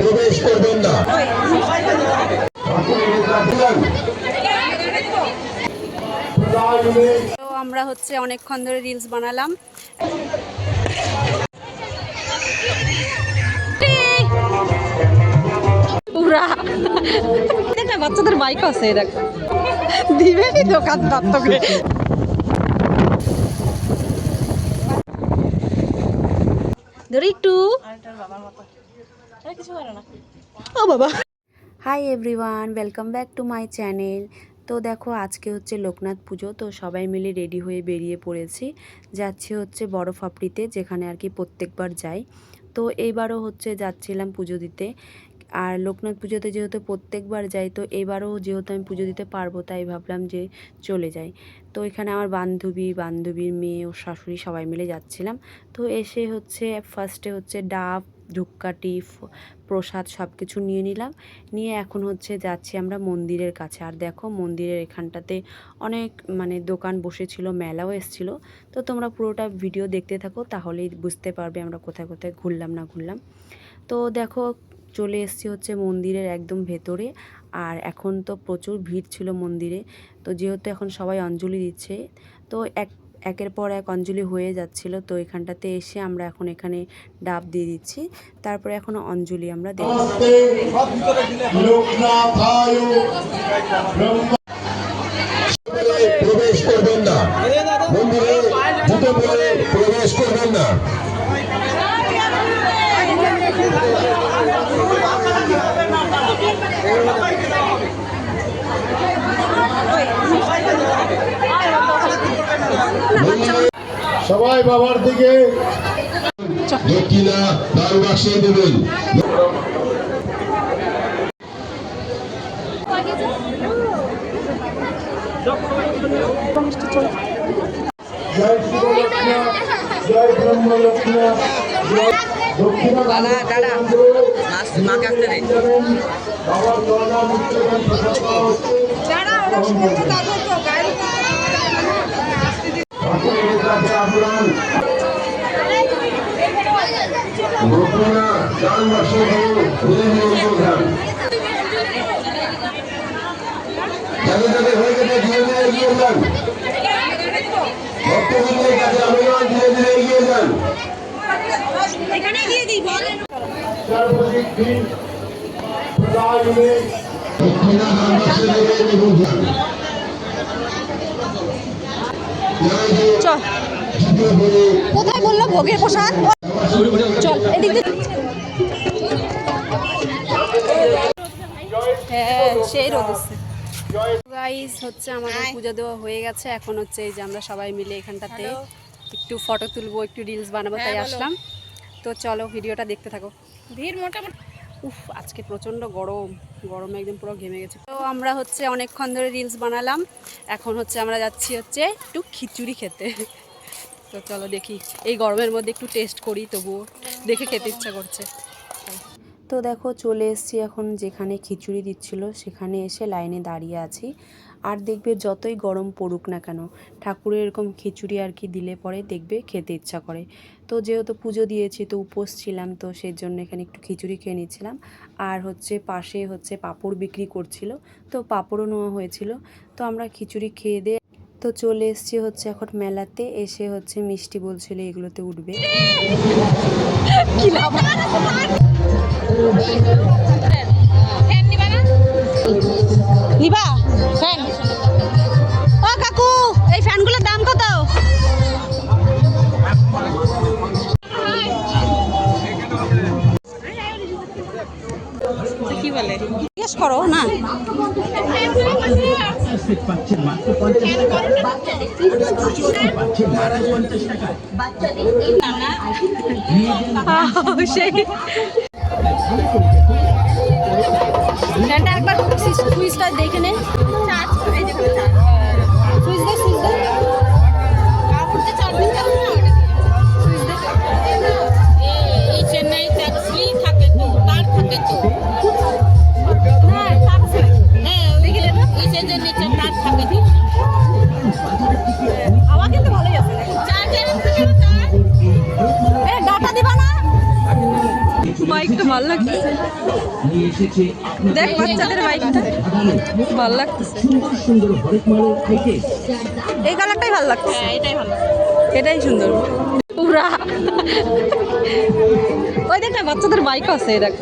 প্রবেশ করবেন না তো আমরা হচ্ছে অনেকক্ষণ ধরে রিলস বানালাম। বাচ্চাদের বাইক আছে কি দোকান দত্তকে ধরি একটু। ও বাবা। Hi everyone welcome back to my channel তো দেখো আজকে হচ্ছে লোকনাথ পুজো তো সবাই মিলে রেডি হয়ে বেরিয়ে পড়েছি। যাচ্ছি হচ্ছে বড় ফাপড়িতে যেখানে আর কি প্রত্যেকবার যাই। তো এইবারও হচ্ছে যাচ্ছিলাম পুজো দিতে। আর লোকনাথ পুজোতে যেহেতু প্রত্যেকবার যাই তো এবারও যেহেতু আমি পুজো দিতে পারব তাই ভাবলাম যে চলে যাই। তো এখানে আমার বান্ধবী বান্ধবীর মেয়ে ও শাশুড়ি সবাই মিলে যাচ্ছিলাম। তো এসে হচ্ছে ফার্স্টে হচ্ছে ডাব ধূপকাঠি প্রসাদ সব কিছু নিয়ে নিলাম। নিয়ে এখন হচ্ছে যাচ্ছি আমরা মন্দিরের কাছে। আর দেখো মন্দিরের এখানটাতে অনেক মানে দোকান বসেছিল, মেলাও এসেছিল। তো তোমরা পুরোটা ভিডিও দেখতে থাকো, তাহলেই বুঝতে পারবে আমরা কোথায় কোথায় ঘুরলাম না ঘুরলাম। তো দেখো চলে এসেছি হচ্ছে মন্দিরের একদম ভেতরে। আর এখন তো প্রচুর ভিড় ছিল মন্দিরে। তো যেহেতু এখন সবাই অঞ্জলি দিচ্ছে, তো এক একের পর এক অঞ্জলি হয়ে যাচ্ছিল, তো এখানটাতে এসে আমরা এখন এখানে ডাব দিয়ে দিচ্ছি। তারপরে এখন অঞ্জলি আমরা না। মন্দিরে সবাই বাবার দিকে। দক্ষিণা দারু বাক্সে দেবেন। জয় শিবলক্ষ্মী জয় ব্রহ্মলক্ষ্মী দক্ষিণা দাদা দাদা। মাকে আসতে নেই বাবার গয়না মুক্তদান প্রসাদ পাওয়া হচ্ছে ঠাকুরের কাছে আহ্বান দক্ষিণা দান বাক্সে দেবেন খুলে নিয়ন্ত্রণ ধ্যান যাদের যাদের হয়ে গেছে ধীরে ধীরে এগিয়ে যান বাক্সে দেবেন এবং ধ্যান জয় জয় চল। কোথায় বলল ভোগের প্রসাদ? চল এদিক দিয়ে। হ্যাঁ সেই রোদ গাইস হচ্ছে আমাদের পুজো দেওয়া হয়ে গেছে। এখন হচ্ছে এই যে আমরা সবাই মিলে এখানটাতে একটু ফটো তুলবো একটু রিলস বানাবো তাই আসলাম। তো চলো ভিডিওটা দেখতে থাকো। ভিড় মোটামুটি উফ, আজকে প্রচণ্ড গরম। গরমে একদম পুরো ঘেমে গেছে। তো আমরা হচ্ছে অনেকক্ষণ ধরে রিলস বানালাম। এখন হচ্ছে আমরা যাচ্ছি হচ্ছে একটু খিচুড়ি খেতে। তো চলো দেখি, এই গরমের মধ্যে একটু টেস্ট করি তবুও। দেখে খেতে ইচ্ছা করছে। তো দেখো, চলে এসেছি এখন যেখানে খিচুড়ি দিচ্ছিল, সেখানে এসে লাইনে দাঁড়িয়ে আছি। আর দেখবে যতই গরম পড়ুক না কেন, ঠাকুরের এরকম খিচুড়ি আর কি দিলে পরে দেখবে খেতে ইচ্ছা করে। তো যেহেতু পুজো দিয়েছি, তো উপোস ছিলাম, তো সেই জন্য এখানে একটু খিচুড়ি খেয়ে নিচ্ছিলাম আর হচ্ছে পাশে হচ্ছে পাঁপড় বিক্রি করছিল, তো পাঁপড়ও নেওয়া হয়েছিল। তো আমরা খিচুড়ি খেয়ে দিয়ে তো চলে এসেছি হচ্ছে এখন মেলাতে, এসে হচ্ছে মিষ্টি বলছিল এগুলোতে উঠবে। বলে। জিজ্ঞেস করো না। সেই। একবার সুইচটা দেখে নে। লাগতেছে দেখ বাচ্চাদের বাইকটা ভালো লাগতেছে। এই কালারটাই ভালো লাগতেছে। এটাই ভালো এটাই সুন্দর। পুরা। ওই দেখ না বাচ্চাদের বাইক আছে এই দেখ।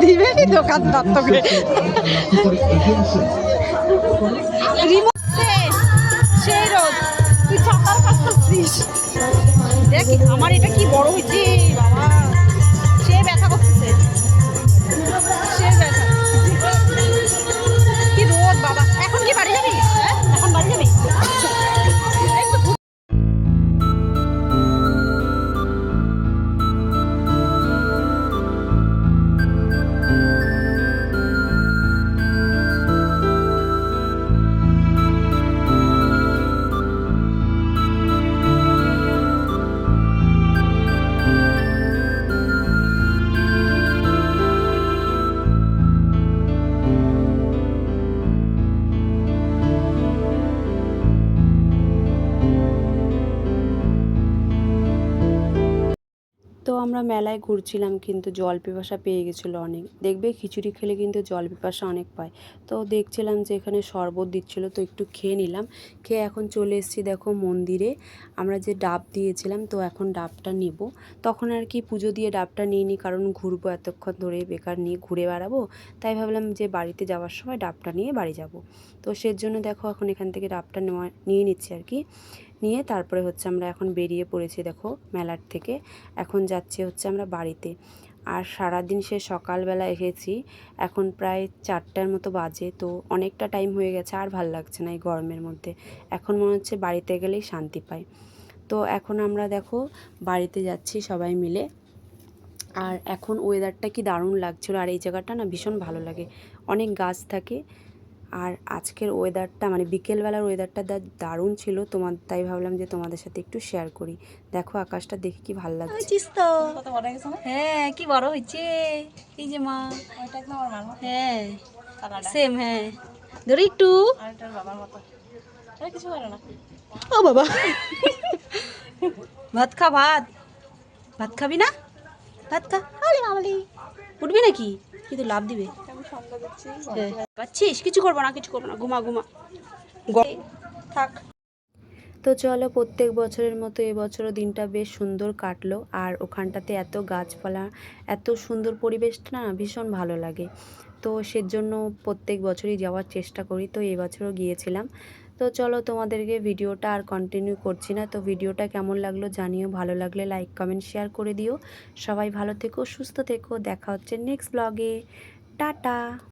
দিবে নি দোকানদার তোকে সেই রোদ। তুই ছাতার কাজ করছিস। দেখ আমার এটা কি বড় হয়েছে? আমরা মেলায় ঘুরছিলাম কিন্তু জল পিপাসা পেয়ে গেছিল অনেক। দেখবে খিচুড়ি খেলে কিন্তু জল পিপাসা অনেক পায়। তো দেখছিলাম যে এখানে শরবত দিচ্ছিল, তো একটু খেয়ে নিলাম। খেয়ে এখন চলে এসেছি দেখো মন্দিরে। আমরা যে ডাব দিয়েছিলাম, তো এখন ডাবটা নিব। তখন আর কি পুজো দিয়ে ডাবটা নিয়ে নিই কারণ ঘুরবো এতক্ষণ ধরে, বেকার নিয়ে ঘুরে বেড়াবো। তাই ভাবলাম যে বাড়িতে যাওয়ার সময় ডাবটা নিয়ে বাড়ি যাব। তো সেজন্য দেখো এখন এখান থেকে ডাবটা নেওয়া, নিয়ে নিচ্ছি আর কি। নিয়ে তারপরে হচ্ছে আমরা এখন বেরিয়ে পড়েছি দেখো মেলার থেকে। এখন যাচ্ছি হচ্ছে আমরা বাড়িতে। আর সারাদিন সে সকালবেলা এসেছি, এখন প্রায় চারটার মতো বাজে, তো অনেকটা টাইম হয়ে গেছে, আর ভালো লাগছে না এই গরমের মধ্যে। এখন মনে হচ্ছে বাড়িতে গেলেই শান্তি পাই। তো এখন আমরা দেখো বাড়িতে যাচ্ছি সবাই মিলে। আর এখন ওয়েদারটা কি দারুণ লাগছিল, আর এই জায়গাটা না ভীষণ ভালো লাগে। অনেক গাছ থাকে আর আজকের ওয়েদারটা মানে বিকেলবেলার ওয়েদারটা দারুণ ছিল। তোমার তাই ভাবলাম যে তোমাদের সাথে একটু শেয়ার করি। দেখো আকাশটা দেখে কি ভালো লাগছে। হয়েছিস তো। হ্যাঁ কি বড় হয়েছে? এই যে মা। হ্যাঁ সেম হ্যাঁ। ধরে একটু। ও বাবা। ভাত খা ভাত। ভাত খাবি না? ভাত খা। আলি মামলি উঠবি নাকি? কিন্তু লাভ দিবে। পাচ্ছিস? কিছু করব না কিছু করব না। ঘুমা ঘুমা। থাক। তো চলো প্রত্যেক বছরের মতো এবছরও দিনটা বেশ সুন্দর কাটলো। আর ওখানটাতে এত গাছপালা এত সুন্দর পরিবেশটা না ভীষণ ভালো লাগে। তো সেজন্য প্রত্যেক বছরই যাওয়ার চেষ্টা করি। তো এবছরও গিয়েছিলাম। তো চলো তোমাদেরকে ভিডিওটা আর কন্টিনিউ করছি না। তো ভিডিওটা কেমন লাগল জানিও। ভালো লাগলে লাইক কমেন্ট শেয়ার করে দিও। সবাই ভালো থেকো সুস্থ থেকো। দেখা হচ্ছে নেক্সট ব্লগে টাটা